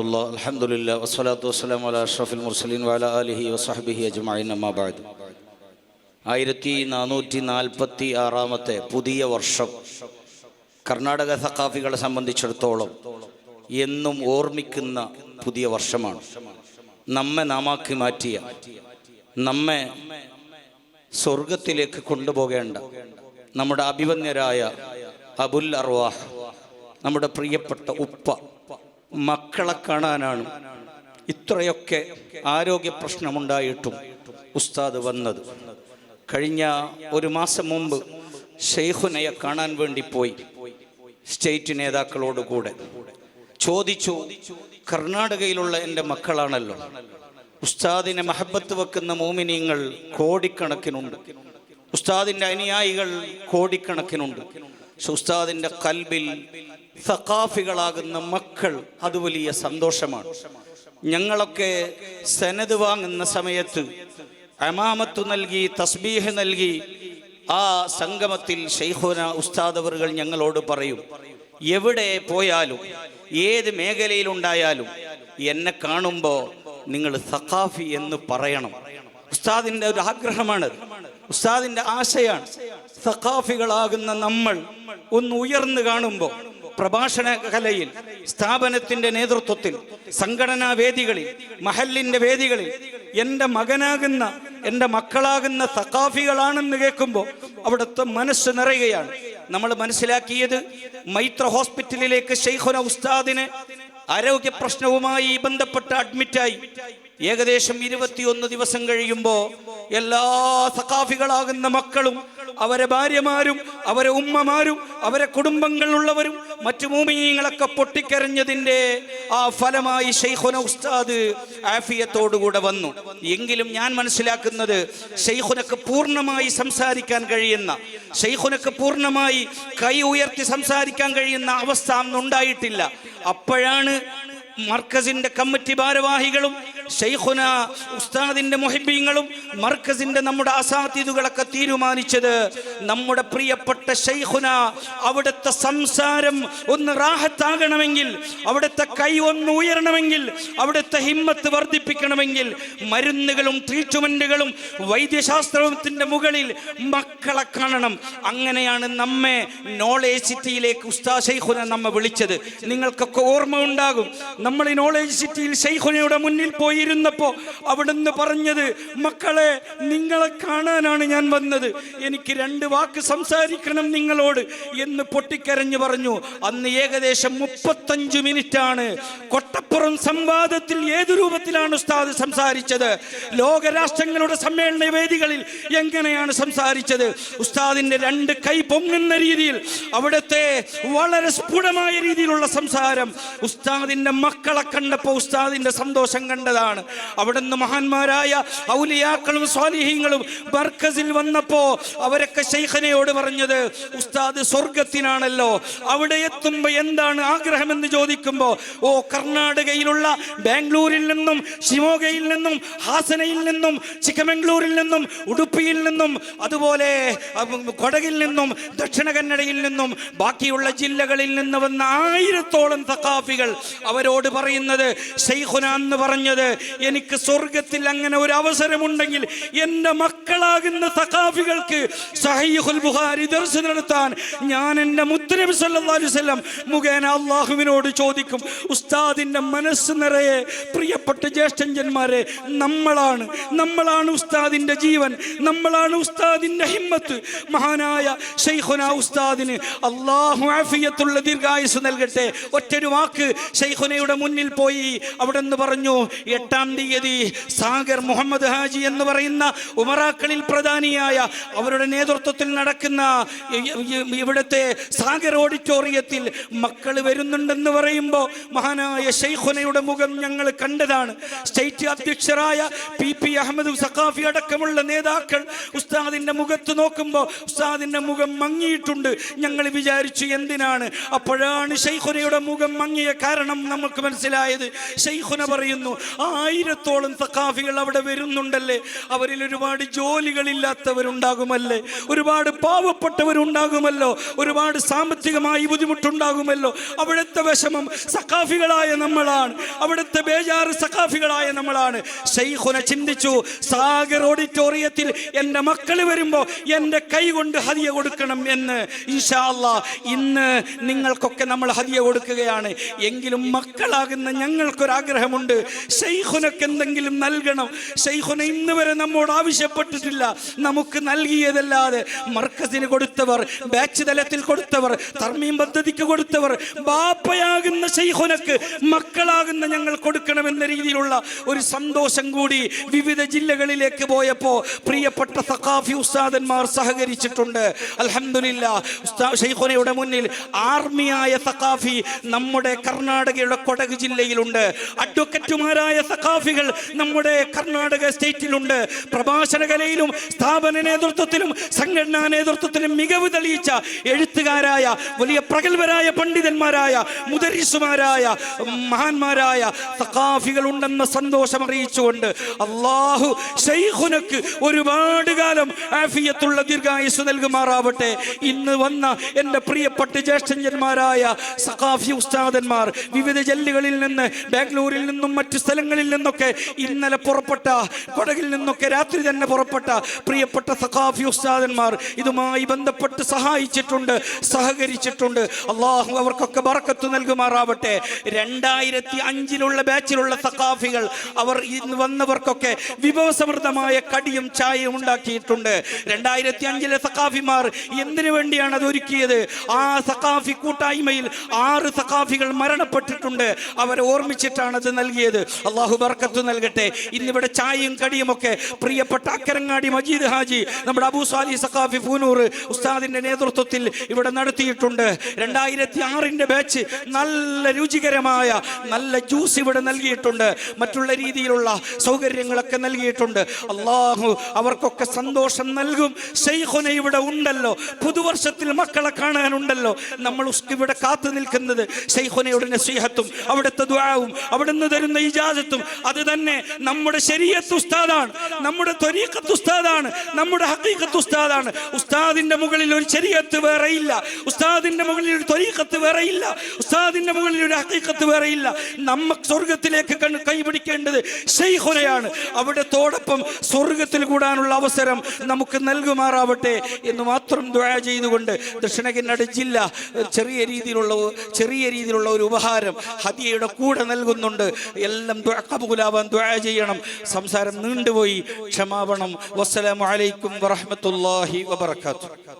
الله الحمد لله والصلاة والسلام على أشرف المرسلين وعلى آله وصحبه أجمعين أما بعد ആയിരത്തി നാനൂറ്റി നാൽപ്പത്തി ആറാമത്തെ പുതിയ വർഷം കർണാടക സഖാഫികളെ സംബന്ധിച്ചിടത്തോളം എന്നും ഓർമ്മിക്കുന്ന പുതിയ വർഷമാണ് നമ്മെ നാമാക്കി മാറ്റിയ നമ്മെ സ്വർഗത്തിലേക്ക് കൊണ്ടുപോകേണ്ട നമ്മുടെ അഭിവന്യരായ അബുൽ അർവാഹ് നമ്മുടെ പ്രിയപ്പെട്ട ഉപ്പ മക്കളെ കാണാനാണ് ഇത്രയൊക്കെ ആരോഗ്യ പ്രശ്നമുണ്ടായിട്ടും ഉസ്താദ് വന്നത്. കഴിഞ്ഞ ഒരു മാസം മുമ്പ് ഷെയ്ഖുനയെ കാണാൻ വേണ്ടി പോയി സ്റ്റേറ്റ് നേതാക്കളോട് കൂടെ ചോദിച്ചു കർണാടകയിലുള്ള എന്റെ മക്കളാണല്ലോ. ഉസ്താദിനെ മഹബത്ത് വെക്കുന്ന മോമിനിയങ്ങൾ കോടിക്കണക്കിനുണ്ട്. ഉസ്താദിന്റെ അനുയായികൾ കോടിക്കണക്കിനുണ്ട്. പക്ഷെ ഉസ്താദിന്റെ കൽബിൽ സഖാഫികളാകുന്ന മക്കൾ അത് വലിയ സന്തോഷമാണ്. ഞങ്ങളൊക്കെ സനത് വാങ്ങുന്ന സമയത്ത് അമാമത്ത് നൽകി തസ്ബീഹ് നൽകി ആ സംഗമത്തിൽ ഷെയ്ഖുന ഉസ്താദവറുകൾ ഞങ്ങളോട് പറയും എവിടെ പോയാലും ഏത് മേഖലയിലുണ്ടായാലും എന്നെ കാണുമ്പോൾ നിങ്ങൾ സഖാഫി എന്ന് പറയണം. ഉസ്താദിന്റെ ഒരു ആഗ്രഹമാണത് ഉസ്താദിന്റെ ആശയാണ് സഖാഫികളാകുന്ന നമ്മൾ ഒന്ന് ഉയർന്നു കാണുമ്പോൾ പ്രഭാഷണ കലയിൽ സ്ഥാപനത്തിന്റെ നേതൃത്വത്തിൽ സംഘടനാ വേദികളിൽ മഹല്ലിന്റെ വേദികളിൽ എന്റെ മകനാകുന്ന എന്റെ മക്കളാകുന്ന സഖാഫികളാണെന്ന് കേൾക്കുമ്പോൾ അവിടുത്തെ മനസ്സ് നിറയുകയാണ്. നമ്മൾ മനസ്സിലാക്കിയത് മൈത്ര ഹോസ്പിറ്റലിലേക്ക് ഷെയ്ഖുന ഉസ്താദിനെ ആരോഗ്യ പ്രശ്നവുമായി ബന്ധപ്പെട്ട് അഡ്മിറ്റായി. ഏകദേശം ഇരുപത്തിയൊന്ന് ദിവസം കഴിയുമ്പോൾ എല്ലാ സഖാഫികളാകുന്ന മക്കളും അവരെ ഭാര്യമാരും അവരെ ഉമ്മമാരും അവരെ കുടുംബങ്ങളുള്ളവരും മറ്റു മൂമിയങ്ങളൊക്കെ പൊട്ടിക്കരഞ്ഞതിന്റെ ആ ഫലമായി ഷെയ്ഖുന ഉസ്താദ് ആഫിയത്തോടുകൂടെ വന്നു. എങ്കിലും ഞാൻ മനസ്സിലാക്കുന്നത് ഷെയ്ഖുനക്ക് പൂർണമായി സംസാരിക്കാൻ കഴിയുന്ന ഷെയ്ഖുനക്ക് പൂർണമായി കൈ ഉയർത്തി സംസാരിക്കാൻ കഴിയുന്ന അവസ്ഥ അന്നുണ്ടായിട്ടില്ല. അപ്പോഴാണ് മർക്കസിന്റെ കമ്മിറ്റി ഭാരവാഹികളും ഷെയ്ഖുന ഉസ്താദിന്റെ മൊഹിബീങ്ങളും മർക്കസിന്റെ നമ്മുടെ അസാധ്യതകളൊക്കെ തീരുമാനിച്ചത് നമ്മുടെ പ്രിയപ്പെട്ട ഷെയ്ഖുന അവിടുത്തെ സംസാരം ഒന്ന് റാഹത്താകണമെങ്കിൽ അവിടുത്തെ കൈ ഒന്ന് ഉയരണമെങ്കിൽ അവിടുത്തെ ഹിമ്മത്ത് വർദ്ധിപ്പിക്കണമെങ്കിൽ മരുന്നുകളും ട്രീറ്റ്മെന്റുകളും വൈദ്യശാസ്ത്രത്തിന്റെ മുകളിൽ മക്കളെ കാണണം. അങ്ങനെയാണ് നമ്മെ നോളേജ് സിറ്റിയിലേക്ക് ഉസ്താ ഷെയ്ഖുന നമ്മെ വിളിച്ചത്. നിങ്ങൾക്കൊക്കെ ഓർമ്മ ഉണ്ടാകും നമ്മൾ ഈ നോളേജ് സിറ്റിയിൽ ഷെയ്ഖുനയുടെ മുന്നിൽ പോയിരുന്നപ്പോ അവിടുന്ന് പറഞ്ഞത് മക്കളെ നിങ്ങളെ കാണാനാണ് ഞാൻ വന്നത്. എനിക്ക് രണ്ട് വാക്ക് സംസാരിക്കണം നിങ്ങളോട് എന്ന് പൊട്ടിക്കരഞ്ഞു പറഞ്ഞു. അന്ന് ഏകദേശം മുപ്പത്തഞ്ചു മിനിറ്റാണ്. കൊട്ടപ്പുറം സംവാദത്തിൽ ഏത് രൂപത്തിലാണ് ഉസ്താദ് സംസാരിച്ചത്? ലോകരാഷ്ട്രങ്ങളുടെ സമ്മേളന വേദികളിൽ എങ്ങനെയാണ് സംസാരിച്ചത്? ഉസ്താദിന്റെ രണ്ട് കൈ പൊങ്ങുന്ന രീതിയിൽ അവിടുത്തെ വളരെ സ്ഫുടമായ രീതിയിലുള്ള സംസാരം. ഉസ്താദിന്റെ മക്കളെ കണ്ടപ്പോൾ ഉസ്താദിന്റെ സന്തോഷം കണ്ടതാണ്. അവിടുന്ന് മഹാന്മാരായ ഔലിയാക്കളും സ്വാലിഹീങ്ങളും ബർക്കസിൽ വന്നപ്പോ അവരൊക്കെ ശൈഖനയോട് പറഞ്ഞത് ഉസ്താദ് സ്വർഗത്തിനാണല്ലോ. അവിടെ എത്തുമ്പോ എന്താണ് ആഗ്രഹമെന്ന് ചോദിക്കുമ്പോ ഓ കർണാടകയിലുള്ള ബാംഗ്ലൂരിൽ നിന്നും ഷിമോഗയിൽ നിന്നും ഹാസനയിൽ നിന്നും ചിക്കമംഗ്ലൂരിൽ നിന്നും ഉടുപ്പിയിൽ നിന്നും അതുപോലെ കൊടകിൽ നിന്നും ദക്ഷിണ കന്നഡയിൽ നിന്നും ബാക്കിയുള്ള ജില്ലകളിൽ നിന്ന് വന്ന ആയിരത്തോളം തക്കാഫികൾ അവരോട് പറയുന്നത് ഷെയ്ഖുന എന്ന് പറഞ്ഞത് എനിക്ക് സ്വർഗത്തിൽ അങ്ങനെ ഒരു അവസരമുണ്ടെങ്കിൽ എന്റെ മക്കളാകുന്ന സഖാഫികൾക്ക് സഹീഹുൽ ബുഖാരി ദർശനം നടത്താൻ ഞാൻ എന്റെ മുത്തനബി സല്ലല്ലാഹു അലൈഹി വസല്ലം മുഖേന അള്ളാഹുവിനോട് ചോദിക്കും ഉസ്താദിന്റെ മനസ്സ് നിറയെ പ്രിയപ്പെട്ട ജ്യേഷ്ഠന്മാരെ നമ്മളാണ് നമ്മളാണ് ഉസ്താദിന്റെ ജീവൻ നമ്മളാണ് ഉസ്താദിന്റെ ഹിമ്മത്ത്. മഹാനായ ഷെയ്ഖുന ഉസ്താദിന് അള്ളാഹു ആഫിയത്തുള്ള ദീർഘായുസ് നൽകട്ടെ. ഒറ്റൊരു വാക്ക് ഷെയ്ഖുനയുടെ മുന്നിൽ പോയി അവിടെ നിന്ന് പറഞ്ഞു എട്ടാം തീയതി സാഗർ മുഹമ്മദ് ഹാജി എന്ന് പറയുന്ന ഉമറാക്കളിൽ പ്രധാനിയായ അവരുടെ നേതൃത്വത്തിൽ നടക്കുന്ന ഇവിടുത്തെ സാഗർ ഓഡിറ്റോറിയത്തിൽ മക്കൾ വരുന്നുണ്ടെന്ന് പറയുമ്പോൾ മഹാനായ ഷെയ്ഖുനയുടെ മുഖം ഞങ്ങൾ കണ്ടതാണ്. സ്റ്റേറ്റ് അധ്യക്ഷരായ പി പി അഹമ്മദ് സഖാഫി അടക്കമുള്ള നേതാക്കൾ ഉസ്താദിന്റെ മുഖത്ത് നോക്കുമ്പോൾ ഉസ്താദിന്റെ മുഖം മങ്ങിയിട്ടുണ്ട്. ഞങ്ങൾ വിചാരിച്ചു എന്തിനാണ്? അപ്പോഴാണ് ഷെയ്ഖുനയുടെ മുഖം മങ്ങിയ കാരണം നമുക്ക് മനസ്സിലായത്. ഷെയ്ഖുന പറയുന്നു ആ ആയിരത്തോളം സഖാഫികൾ അവിടെ വരുന്നുണ്ടല്ലേ? അവരിൽ ഒരുപാട് ജോലികളില്ലാത്തവരുണ്ടാകുമല്ലേ? ഒരുപാട് പാവപ്പെട്ടവരുണ്ടാകുമല്ലോ? ഒരുപാട് സാമ്പത്തികമായി ബുദ്ധിമുട്ടുണ്ടാകുമല്ലോ? അവിടുത്തെ വിഷമം സഖാഫികളായ നമ്മളാണ്. അവിടുത്തെ ബേജാറ് സഖാഫികളായ നമ്മളാണ്. ഷെയ്ഖുന ചിന്തിച്ചു സാഗർ ഓഡിറ്റോറിയത്തിൽ എന്റെ മക്കൾ വരുമ്പോൾ എന്റെ കൈ കൊണ്ട് ഹതിയ കൊടുക്കണം എന്ന്. ഇൻഷാല്ല ഇന്ന് നിങ്ങൾക്കൊക്കെ നമ്മൾ ഹതിയ കൊടുക്കുകയാണ്. എങ്കിലും മക്കളാകുന്ന ഞങ്ങൾക്കൊരാഗ്രഹമുണ്ട്. ഷെയ്ഖുനക്ക് എന്തെങ്കിലും നൽകണം. ഷെയ്ഖുന ഇന്ന് വരെ നമ്മോട് ആവശ്യപ്പെട്ടിട്ടില്ല. നമുക്ക് നൽകിയതല്ലാതെ മർക്കസിന് കൊടുത്തവർ ബാച്ച് തലത്തിൽ കൊടുത്തവർ തർമീം പദ്ധതിക്ക് കൊടുത്തവർ ബാപ്പയാകുന്ന ഷെയ്ഖുനക്ക് മക്കളാകുന്ന ഞങ്ങൾ കൊടുക്കണമെന്ന രീതിയിലുള്ള ഒരു സന്തോഷം കൂടി വിവിധ ജില്ലകളിലേക്ക് പോയപ്പോൾ പ്രിയപ്പെട്ട സഖാഫി ഉസ്താദന്മാർ സഹകരിച്ചിട്ടുണ്ട്. അലഹമില്ല ഷെയ്ഖുനയുടെ മുന്നിൽ ആർമിയായ സഖാഫി നമ്മുടെ കർണാടകയുടെ കൊടക് ജില്ലയിലുണ്ട്. അഡ്വക്കറ്റുമാരായ സഖാഫികൾ നമ്മുടെ കർണാടക സ്റ്റേറ്റിലുണ്ട്. പ്രഭാഷണ കലയിലും സ്ഥാപന നേതൃത്വത്തിലും സംഘടനാ നേതൃത്വത്തിലും മികവ് തെളിയിച്ച എഴുത്തുകാരായ വലിയ പ്രഗത്ഭരായ പണ്ഡിതന്മാരായ മുദരിസുമാരായ മഹാന്മാരായ സഖാഫികൾ ഉണ്ടെന്ന സന്തോഷം അറിയിച്ചുകൊണ്ട് അള്ളാഹു ഷെയ്ഖുനക്ക് ഒരുപാട് കാലം ആഫിയത്തുള്ള ദീർഘായുസ് നൽകുമാറാവട്ടെ. ഇന്ന് വന്ന എന്റെ പ്രിയപ്പെട്ട ജ്യേഷ്ഠന്മാരായ സഖാഫി ഉസ്താദന്മാർ വിവിധ ജില്ലകളിൽ നിന്ന് ബാംഗ്ലൂരിൽ നിന്നും മറ്റു സ്ഥലങ്ങളിൽ നിന്നൊക്കെ ഇന്നലെ പുറപ്പെട്ട കൊടകിൽ നിന്നൊക്കെ രാത്രി തന്നെ പുറപ്പെട്ട പ്രിയപ്പെട്ട സഖാഫി ഉസ്താദന്മാർ ഇതുമായി ബന്ധപ്പെട്ട് സഹായിച്ചിട്ടുണ്ട് സഹകരിച്ചിട്ടുണ്ട്. അള്ളാഹു അവർക്കൊക്കെ ബറക്കത്ത് നൽകുമാറാവട്ടെ. രണ്ടായിരത്തി അഞ്ചിലുള്ള ബാച്ചിലുള്ള സഖാഫികൾ അവർ ഇന്ന് വന്നവർക്കൊക്കെ വിഭവസമൃദ്ധമായ കടിയും ചായയും ഉണ്ടാക്കിയിട്ടുണ്ട്. രണ്ടായിരത്തി അഞ്ചിലെ സഖാഫിമാർ എന്തിനു വേണ്ടിയാണ് അത് ഒരുക്കിയത്? ആ സഖാഫി കൂട്ടായ്മയിൽ ആറ് സഖാഫികൾ മരണപ്പെട്ടിട്ടുണ്ട്. അവരെ ഓർമ്മിച്ചിട്ടാണ് അത് നൽകിയത്. അള്ളാഹു ബർക്കത്ത് നൽകട്ടെ. ഇന്നിവിടെ ചായയും കടിയും ഒക്കെ പ്രിയപ്പെട്ട അക്കരങ്ങാടി മജീദ് ഹാജി നമ്മുടെ അബൂ സാലി സഖാഫി പൂനൂർ ഉസ്താദിന്റെ നേതൃത്വത്തിൽ ഇവിടെ നടത്തിയിട്ടുണ്ട്. രണ്ടായിരത്തി ആറിന്റെ ബാച്ച് നല്ല രുചികരമായ നല്ല ജ്യൂസ് ഇവിടെ നൽകിയിട്ടുണ്ട്. മറ്റുള്ള രീതിയിലുള്ള സൗകര്യങ്ങളൊക്കെ നൽകിയിട്ടുണ്ട്. അള്ളാഹു അവർക്കൊക്കെ സന്തോഷം നൽകും. ഷെയ്ഖുന ഇവിടെ ഉണ്ടല്ലോ. പുതുവർഷത്തിൽ മക്കളെ കാണാനുണ്ടല്ലോ. നമ്മൾ ഇവിടെ കാത്തു നിൽക്കുന്നത് ഷെയ്ഖുനയുടെ നസീഹത്തും അവിടുത്തെ ദ്വാവും അവിടുന്ന് തരുന്ന ഇജാസത്തും അത് തന്നെ നമ്മുടെ ശരീരത്ത് ഉസ്താദാണ് നമ്മുടെ ത്വരീക്കത്ത് ഉസ്താദാണ് നമ്മുടെ ഹക്കീക്കത്ത് ഉസ്താദാണ്. ഉസ്താദിന്റെ മുകളിൽ ഒരു ശരീരത്ത് വേറെ ഇല്ല ഉസ്താദിന്റെ മുകളിൽ ഒരു ത്വരീക്കത്ത് വേറെ ഇല്ല ഉസ്താദിന്റെ മുകളിൽ ഒരു ഹക്കീക്കത്ത് വേറെ ഇല്ല നമുക്ക് സ്വർഗത്തിലേക്ക് കണ്ട് കൈപിടിക്കേണ്ടത് ഷെയ്ഖുനയാണ് അവിടത്തോടൊപ്പം സ്വർഗത്തിൽ കൂടാനുള്ള അവസരം നമുക്ക് നൽകുമാറാവട്ടെ എന്ന് മാത്രം ദ്വാ ചെയ്തുകൊണ്ട് ദക്ഷിണകിന്നട ജില്ല ചെറിയ രീതിയിലുള്ള ചെറിയ രീതിയിലുള്ള ഒരു ഉപഹാരം ഹദിയയുടെ കൂടെ നൽകുന്നുണ്ട്. എല്ലാം കബൂലാവാൻ ദുആ ചെയ്യണം. സംസാരം നീണ്ടുപോയി. ക്ഷമാപണം. വസ്സലാമു അലൈക്കും വറഹ്മത്തുള്ളാഹി വബറകാതുഹു.